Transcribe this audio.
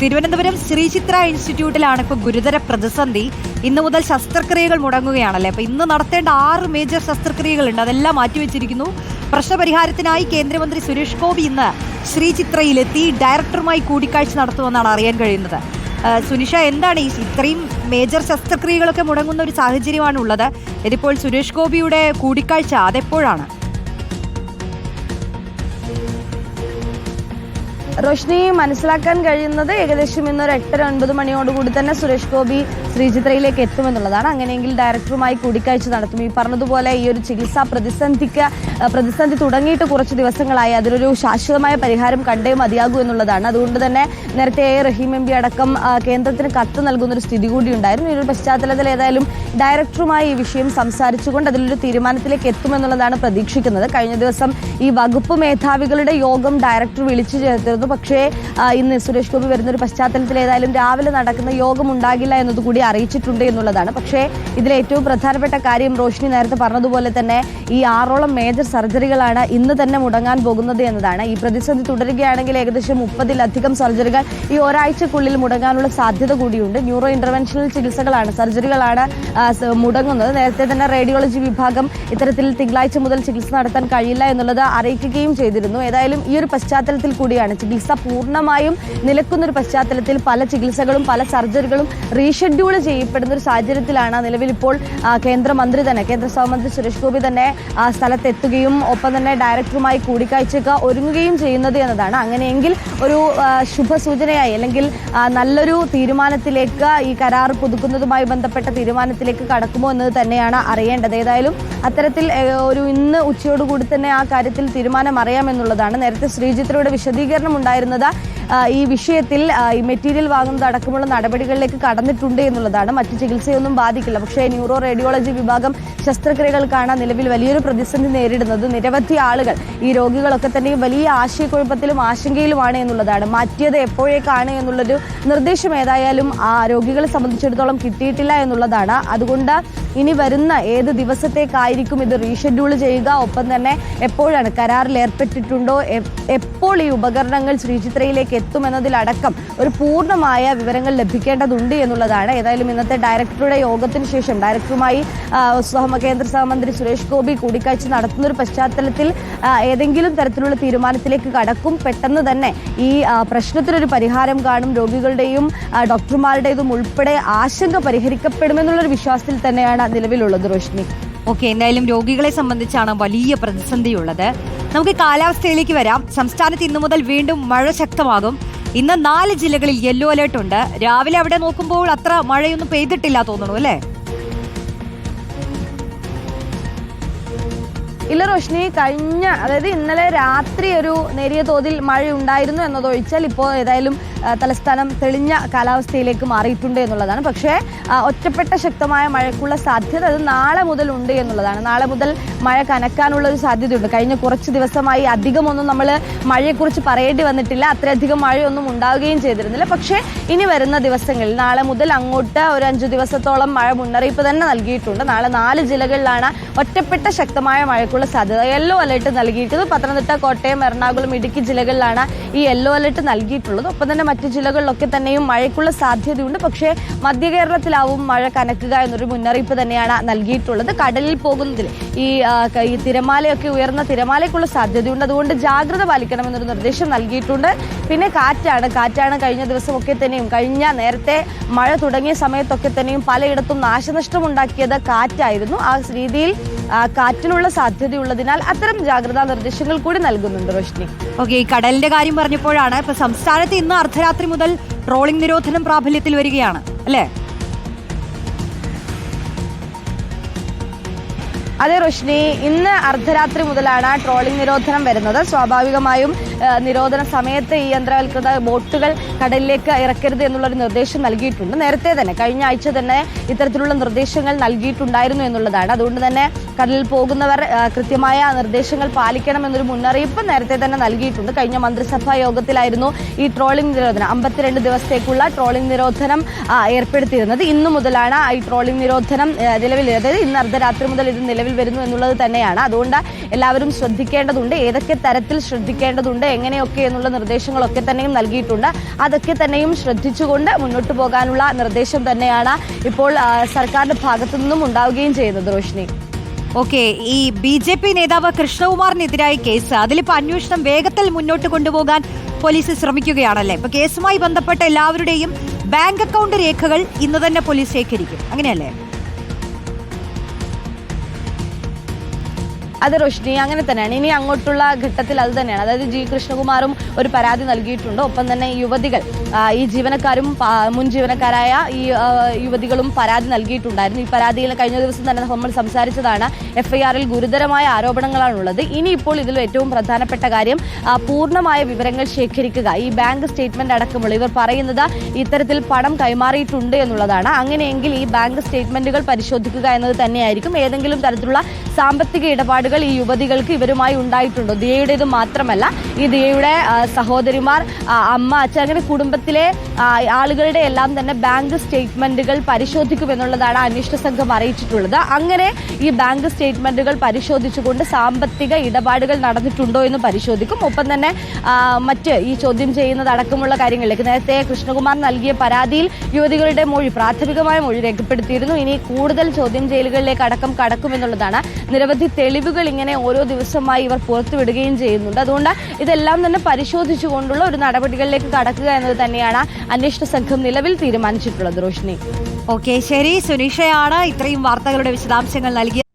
തിരുവനന്തപുരം ശ്രീ ചിത്ര ഇൻസ്റ്റിറ്റ്യൂട്ടിലാണ് ഇപ്പോൾ ഗുരുതര പ്രതിസന്ധി. ഇന്ന് മുതൽ ശസ്ത്രക്രിയകൾ മുടങ്ങുകയാണല്ലേ? അപ്പോൾ ഇന്ന് നടത്തേണ്ട ആറ് മേജർ ശസ്ത്രക്രിയകളുണ്ട്. അതെല്ലാം മാറ്റിവെച്ചിരിക്കുന്നു. പ്രശ്നപരിഹാരത്തിനായി കേന്ദ്രമന്ത്രി സുരേഷ് ഗോപി ഇന്ന് ശ്രീ ചിത്രയിലെത്തി ഡയറക്ടറുമായി കൂടിക്കാഴ്ച നടത്തുമെന്നാണ് അറിയാൻ കഴിയുന്നത്. സുനിഷ എന്താണ് ഈ ഇത്രയും മേജർ ശസ്ത്രക്രിയകളൊക്കെ മുടങ്ങുന്ന ഒരു സാഹചര്യമാണ് ഉള്ളത് ഇതിപ്പോൾ സുരേഷ് ഗോപിയുടെ കൂടിക്കാഴ്ച അതെപ്പോഴാണ്? റോഷ്നി മനസ്സിലാക്കാൻ കഴിയുന്നത് ഏകദേശം ഇന്ന് ഒരു എട്ടര ഒൻപത് മണിയോടുകൂടി തന്നെ സുരേഷ് ഗോപി ശ്രീചിത്രയിലേക്ക് എത്തുമെന്നുള്ളതാണ്. അങ്ങനെയെങ്കിൽ ഡയറക്ടറുമായി കൂടിക്കാഴ്ച നടത്തും. ഈ പറഞ്ഞതുപോലെ ഈ ഒരു ചികിത്സാ പ്രതിസന്ധിക്ക് പ്രതിസന്ധി തുടങ്ങിയിട്ട് കുറച്ച് ദിവസങ്ങളായി അതിലൊരു ശാശ്വതമായ പരിഹാരം കണ്ടേ മതിയാകൂ എന്നുള്ളതാണ്. അതുകൊണ്ട് തന്നെ നേരത്തെ റഹീം എം പി അടക്കം കേന്ദ്രത്തിന് കത്ത് നൽകുന്ന ഒരു സ്ഥിതി കൂടി ഉണ്ടായിരുന്നു. ഈ ഒരു പശ്ചാത്തലത്തിൽ ഏതായാലും ഡയറക്ടറുമായി ഈ വിഷയം സംസാരിച്ചുകൊണ്ട് അതിലൊരു തീരുമാനത്തിലേക്ക് എത്തുമെന്നുള്ളതാണ് പ്രതീക്ഷിക്കുന്നത്. കഴിഞ്ഞ ദിവസം ഈ വകുപ്പ് മേധാവികളുടെ യോഗം ഡയറക്ടർ വിളിച്ചു ചേർത്തിരുന്നു. പക്ഷേ ഇന്ന് സുരേഷ് ഗോപി വരുന്ന ഒരു പശ്ചാത്തലത്തിൽ ഏതായാലും രാവിലെ നടക്കുന്ന യോഗം ഉണ്ടാകില്ല എന്നതുകൂടി അറിയിച്ചിട്ടുണ്ട് എന്നുള്ളതാണ്. പക്ഷേ ഇതിലെ ഏറ്റവും പ്രധാനപ്പെട്ട കാര്യം റോഷിനി നേരത്തെ പറഞ്ഞതുപോലെ തന്നെ ഈ ആറോളം മേജർ സർജറികളാണ് ഇന്ന് തന്നെ മുടങ്ങാൻ പോകുന്നത് എന്നതാണ്. ഈ പ്രതിസന്ധി തുടരുകയാണെങ്കിൽ ഏകദേശം മുപ്പതിലധികം സർജറികൾ ഈ ഒരാഴ്ചക്കുള്ളിൽ മുടങ്ങാനുള്ള സാധ്യത കൂടിയുണ്ട്. ന്യൂറോ ഇന്റർവെൻഷണൽ ചികിത്സകളാണ് സർജറികളാണ് മുടങ്ങുന്നത്. നേരത്തെ തന്നെ റേഡിയോളജി വിഭാഗം ഇത്തരത്തിൽ തിങ്കളാഴ്ച മുതൽ ചികിത്സ നടത്താൻ കഴിയില്ല എന്നുള്ളത് അറിയിക്കുകയും ചെയ്തിരുന്നു. ഏതായാലും ഈ ഒരു പശ്ചാത്തലത്തിൽ കൂടിയാണ് ചികിത്സ പൂർണമായും നിലക്കുന്ന ഒരു പശ്ചാത്തലത്തിൽ പല ചികിത്സകളും പല സർജറികളും റീഷെഡ്യൂൾ ചെയ്യപ്പെടുന്ന ഒരു സാഹചര്യത്തിലാണ് നിലവിൽ ഇപ്പോൾ കേന്ദ്രമന്ത്രി തന്നെ കേന്ദ്ര സഹമന്ത്രി സുരേഷ് ഗോപി തന്നെ ആ സ്ഥലത്തെത്തുകയും ഒപ്പം തന്നെ ഡയറക്ടറുമായി കൂടിക്കാഴ്ചയ്ക്ക് ഒരുങ്ങുകയും ചെയ്യുന്നത് എന്നതാണ്. അങ്ങനെയെങ്കിൽ ഒരു ശുഭസൂചനയായി അല്ലെങ്കിൽ നല്ലൊരു തീരുമാനത്തിലേക്ക് ഈ കരാർ പുതുക്കുന്നതുമായി ബന്ധപ്പെട്ട തീരുമാനത്തിലേക്ക് കടക്കുമോ എന്നത് തന്നെയാണ് അറിയേണ്ടത്. ഏതായാലും അത്തരത്തിൽ ഒരു ഇന്ന് ഉച്ചയോടുകൂടി തന്നെ ആ കാര്യത്തിൽ തീരുമാനം അറിയാമെന്നുള്ളതാണ് നേരത്തെ ശ്രീജിത്രയുടെ വിശദീകരണം ഉണ്ടായിരുന്നത് ഈ വിഷയത്തിൽ ഈ മെറ്റീരിയൽ വാങ്ങുന്നത് അടക്കമുള്ള നടപടികളിലേക്ക് കടന്നിട്ടുണ്ട് എന്നുള്ളതാണ്. മറ്റു ചികിത്സയൊന്നും ബാധിക്കില്ല. പക്ഷേ ന്യൂറോ റേഡിയോളജി വിഭാഗം ശസ്ത്രക്രിയകൾക്കാണ് നിലവിൽ വലിയൊരു പ്രതിസന്ധി നേരിടുന്നത് നിരവധി ആളുകൾ ഈ രോഗികളൊക്കെ തന്നെയും വലിയ ആശയക്കുഴപ്പത്തിലും ആശങ്കയിലുമാണ് എന്നുള്ളതാണ്. മാറ്റിയത് എപ്പോഴേക്കാണ് എന്നുള്ളൊരു നിർദ്ദേശം ഏതായാലും ആ രോഗികളെ സംബന്ധിച്ചിടത്തോളം കിട്ടിയിട്ടില്ല എന്നുള്ളതാണ്. അതുകൊണ്ട് ഇനി വരുന്ന ഏത് ദിവസത്തേക്കായിരിക്കും ഇത് റീഷെഡ്യൂൾ ചെയ്യുക? ഒപ്പം തന്നെ എപ്പോഴാണ് കരാറിൽ ഏർപ്പെട്ടിട്ടുണ്ടോ? എപ്പോൾ ഈ ഉപകരണങ്ങൾ ശ്രീചിത്രയിലേക്ക് എത്തുമെന്നതിലടക്കം ഒരു പൂർണമായ വിവരങ്ങൾ ലഭിക്കേണ്ടതുണ്ട് എന്നുള്ളതാണ്. ഏതായാലും ഇന്നത്തെ ഡയറക്ടറുടെ യോഗത്തിന് ശേഷം ഡയറക്ടറുമായി കേന്ദ്ര സഹമന്ത്രി സുരേഷ് ഗോപി കൂടിക്കാഴ്ച നടത്തുന്ന ഒരു പശ്ചാത്തലത്തിൽ ഏതെങ്കിലും തരത്തിലുള്ള തീരുമാനത്തിലേക്ക് കടക്കും. പെട്ടെന്ന് തന്നെ ഈ പ്രശ്നത്തിനൊരു പരിഹാരം കാണും. രോഗികളുടെയും ഡോക്ടർമാരുടേതും ഉൾപ്പെടെ ആശങ്ക പരിഹരിക്കപ്പെടുമെന്നുള്ളൊരു വിശ്വാസത്തിൽ തന്നെയാണ് നിലവിലുള്ളത് റോഷ്നി. ഓക്കെ എന്തായാലും രോഗികളെ സംബന്ധിച്ചാണ് വലിയ പ്രതിസന്ധിയുള്ളത്. നമുക്ക് കാലാവസ്ഥയിലേക്ക് വരാം. സംസ്ഥാനത്ത് ഇന്നു മുതൽ വീണ്ടും മഴ ശക്തമാകും. ഇന്ന് നാല് ജില്ലകളിൽ യെല്ലോ അലേർട്ട് ഉണ്ട്. രാവിലെ അവിടെ നോക്കുമ്പോൾ അത്ര മഴയൊന്നും പെയ്തിട്ടില്ല തോന്നുന്നു അല്ലേ? ഇല്ല റോഷ്നി കഴിഞ്ഞ അതായത് ഇന്നലെ രാത്രി ഒരു നേരിയ തോതിൽ മഴ ഉണ്ടായിരുന്നു എന്നതൊഴിച്ചാൽ ഇപ്പോൾ ഏതായാലും തലസ്ഥാനം തെളിഞ്ഞ കാലാവസ്ഥയിലേക്ക് മാറിയിട്ടുണ്ട് എന്നുള്ളതാണ്. പക്ഷേ ഒറ്റപ്പെട്ട ശക്തമായ മഴയ്ക്കുള്ള സാധ്യത അത് നാളെ മുതൽ ഉണ്ട് എന്നുള്ളതാണ്. നാളെ മുതൽ മഴ കനക്കാനുള്ള ഒരു സാധ്യതയുണ്ട്. കഴിഞ്ഞ കുറച്ച് ദിവസമായി അധികമൊന്നും നമ്മൾ മഴയെക്കുറിച്ച് പറയേണ്ടി വന്നിട്ടില്ല. അത്രയധികം മഴയൊന്നും ഉണ്ടാവുകയും ചെയ്തിരുന്നില്ല. പക്ഷേ ഇനി വരുന്ന ദിവസങ്ങളിൽ നാളെ മുതൽ അങ്ങോട്ട് ഒരു അഞ്ചു ദിവസത്തോളം മഴ മുന്നറിയിപ്പ് തന്നെ നൽകിയിട്ടുണ്ട്. നാളെ നാല് ജില്ലകളിലാണ് ഒറ്റപ്പെട്ട ശക്തമായ മഴയ്ക്കുള്ള സാധ്യത. യെല്ലോ അലർട്ട് നൽകിയിട്ടുള്ളത് പത്തനംതിട്ട കോട്ടയം എറണാകുളം ഇടുക്കി ജില്ലകളിലാണ് ഈ യെല്ലോ അലർട്ട് നൽകിയിട്ടുള്ളത്. ഒപ്പം തന്നെ മറ്റു ജില്ലകളിലൊക്കെ തന്നെയും മഴയ്ക്കുള്ള സാധ്യതയുണ്ട്. പക്ഷേ മധ്യ കേരളത്തിലാവും മഴ കനക്കുക എന്നൊരു മുന്നറിയിപ്പ് തന്നെയാണ് നൽകിയിട്ടുള്ളത്. കടലിൽ പോകുന്നതിൽ ഈ തിരമാലയൊക്കെ ഉയർന്ന തിരമാലയ്ക്കുള്ള സാധ്യതയുണ്ട്. അതുകൊണ്ട് ജാഗ്രത പാലിക്കണമെന്നൊരു നിർദ്ദേശം നൽകിയിട്ടുണ്ട്. പിന്നെ കാറ്റാണ്. കാറ്റാണ് കഴിഞ്ഞ ദിവസമൊക്കെ തന്നെയും കഴിഞ്ഞ നേരത്തെ മഴ തുടങ്ങിയ സമയത്തൊക്കെ തന്നെയും പലയിടത്തും നാശനഷ്ടം ഉണ്ടാക്കിയത് കാറ്റായിരുന്നു. ആ രീതിയിൽ കാറ്റിനുള്ള സാധ്യതയുള്ളതിനാൽ അത്തരം ജാഗ്രതാ നിർദ്ദേശങ്ങൾ കൂടി നൽകുന്നുണ്ട് റോഷ്നി. ഓക്കെ ഈ കടലിന്റെ കാര്യം പറഞ്ഞപ്പോഴാണ് ഇപ്പൊ സംസ്ഥാനത്ത് ഇന്ന് അർദ്ധരാത്രി മുതൽ ട്രോളിംഗ് നിരോധനം പ്രാബല്യത്തിൽ വരികയാണ് അല്ലേ? അതെ റോഷ്നി ഇന്ന് അർദ്ധരാത്രി മുതലാണ് ട്രോളിംഗ് നിരോധനം വരുന്നത്. സ്വാഭാവികമായും നിരോധന സമയത്ത് ഈ യന്ത്രവൽകൃത ബോട്ടുകൾ കടലിലേക്ക് ഇറക്കരുത് എന്നുള്ളൊരു നിർദ്ദേശം നൽകിയിട്ടുണ്ട്. നേരത്തെ തന്നെ കഴിഞ്ഞ ആഴ്ച തന്നെ ഇത്തരത്തിലുള്ള നിർദ്ദേശങ്ങൾ നൽകിയിട്ടുണ്ടായിരുന്നു എന്നുള്ളതാണ്. അതുകൊണ്ട് തന്നെ കടലിൽ പോകുന്നവർ കൃത്യമായ നിർദ്ദേശങ്ങൾ പാലിക്കണം എന്നൊരു മുന്നറിയിപ്പ് നേരത്തെ തന്നെ നൽകിയിട്ടുണ്ട്. കഴിഞ്ഞ മന്ത്രിസഭാ യോഗത്തിലായിരുന്നു ഈ ട്രോളിംഗ് നിരോധനം. അമ്പത്തിരണ്ട് ദിവസത്തേക്കുള്ള ട്രോളിംഗ് നിരോധനം ഏർപ്പെടുത്തിയിരുന്നത്. ഇന്നു മുതലാണ് ഈ ട്രോളിംഗ് നിരോധനം നിലവിൽ അതായത് ഇന്ന് അർദ്ധരാത്രി മുതൽ ഇത് നിലവിൽ വരുന്നു എന്നുള്ളത് തന്നെയാണ്. അതുകൊണ്ട് എല്ലാവരും ശ്രദ്ധിക്കേണ്ടതുണ്ട്. ഏതൊക്കെ തരത്തിൽ ശ്രദ്ധിക്കേണ്ടതുണ്ട് എങ്ങനെയൊക്കെ എന്നുള്ള നിർദ്ദേശങ്ങളൊക്കെ തന്നെയും നൽകിയിട്ടുണ്ട്. അതൊക്കെ തന്നെയും ശ്രദ്ധിച്ചുകൊണ്ട് മുന്നോട്ട് പോകാനുള്ള നിർദ്ദേശം തന്നെയാണ് ഇപ്പോൾ സർക്കാരിന്റെ ഭാഗത്തു നിന്നും ഉണ്ടാവുകയും ചെയ്യുന്നത് റോഷിനി. ഓക്കെ ഈ ബി ജെ പി നേതാവ് കൃഷ്ണകുമാറിനെതിരായ കേസ് അതിലിപ്പോ അന്വേഷണം വേഗത്തിൽ മുന്നോട്ട് കൊണ്ടുപോകാൻ പോലീസ് ശ്രമിക്കുകയാണല്ലേ? ഇപ്പൊ കേസുമായി ബന്ധപ്പെട്ട എല്ലാവരുടെയും ബാങ്ക് അക്കൗണ്ട് രേഖകൾ ഇന്ന് തന്നെ പോലീസ് ശേഖരിക്കും. അങ്ങനെയല്ലേ? അത് റോഷ്നി അങ്ങനെ തന്നെയാണ്. ഇനി അങ്ങോട്ടുള്ള ഘട്ടത്തിൽ അത് തന്നെയാണ്. അതായത് ജി കൃഷ്ണകുമാറും ഒരു പരാതി നൽകിയിട്ടുണ്ട്. ഒപ്പം തന്നെ യുവതികൾ ഈ ജീവനക്കാരും മുൻ ജീവനക്കാരായ ഈ യുവതികളും പരാതി നൽകിയിട്ടുണ്ടായിരുന്നു. ഈ പരാതിയിൽ കഴിഞ്ഞ ദിവസം തന്നെ നമ്മൾ സംസാരിച്ചതാണ്. എഫ്ഐആറിൽ ഗുരുതരമായ ആരോപണങ്ങളാണുള്ളത്. ഇനിയിപ്പോൾ ഇതിൽ ഏറ്റവും പ്രധാനപ്പെട്ട കാര്യം പൂർണമായ വിവരങ്ങൾ ശേഖരിക്കുക. ഈ ബാങ്ക് സ്റ്റേറ്റ്മെന്റ് അടക്കമുള്ള ഇവർ പറയുന്നത് ഇത്തരത്തിൽ പണം കൈമാറിയിട്ടുണ്ട് എന്നുള്ളതാണ്. അങ്ങനെയെങ്കിൽ ഈ ബാങ്ക് സ്റ്റേറ്റ്മെന്റുകൾ പരിശോധിക്കുക എന്നത് തന്നെയായിരിക്കും. ഏതെങ്കിലും തരത്തിലുള്ള സാമ്പത്തിക ഇടപാടുകൾ ഈ യുവതികൾക്ക് ഇവരുമായി ഉണ്ടായിട്ടുണ്ട്. ദിയയുടേത് മാത്രമല്ല ഈ ദിയയുടെ സഹോദരിമാർ അമ്മ അച്ഛൻ അങ്ങനെ കുടുംബത്തിലെ ആളുകളുടെ എല്ലാം തന്നെ ബാങ്ക് സ്റ്റേറ്റ്മെന്റുകൾ പരിശോധിക്കുമെന്നുള്ളതാണ് അന്വേഷണ സംഘം അറിയിച്ചിട്ടുള്ളത്. അങ്ങനെ ഈ ബാങ്ക് സ്റ്റേറ്റ്മെന്റുകൾ പരിശോധിച്ചുകൊണ്ട് സാമ്പത്തിക ഇടപാടുകൾ നടന്നിട്ടുണ്ടോ എന്ന് പരിശോധിക്കും. ഒപ്പം തന്നെ മറ്റ് ഈ ചോദ്യം ചെയ്യുന്നതടക്കമുള്ള കാര്യങ്ങളിലേക്ക്. നേരത്തെ കൃഷ്ണകുമാർ നൽകിയ പരാതിയിൽ യുവതികളുടെ മൊഴി പ്രാഥമികമായ മൊഴി രേഖപ്പെടുത്തിയിരുന്നു. ഇനി കൂടുതൽ ചോദ്യം ചെയ്യലുകളിലേക്ക് അടക്കം കടക്കുമെന്നുള്ളതാണ് നിരവധി തെളിവുകൾ ഇങ്ങനെ ഓരോ ദിവസമായി ഇവർ പുറത്തുവിടുകയും ചെയ്യുന്നുണ്ട്. അതുകൊണ്ട് ഇതെല്ലാം തന്നെ പരിശോധിച്ചുകൊണ്ടുള്ള ഒരു നടപടികളിലേക്ക് കടക്കുക എന്നത് തന്നെയാണ് അന്വേഷണ സംഘം നിലവിൽ തീരുമാനിച്ചിട്ടുള്ളത് റോഷിനി. ഓക്കെ ശരി. സുനീഷയാണ് ഇത്രയും വാർത്തകളുടെ വിശദാംശങ്ങൾ നൽകിയത്.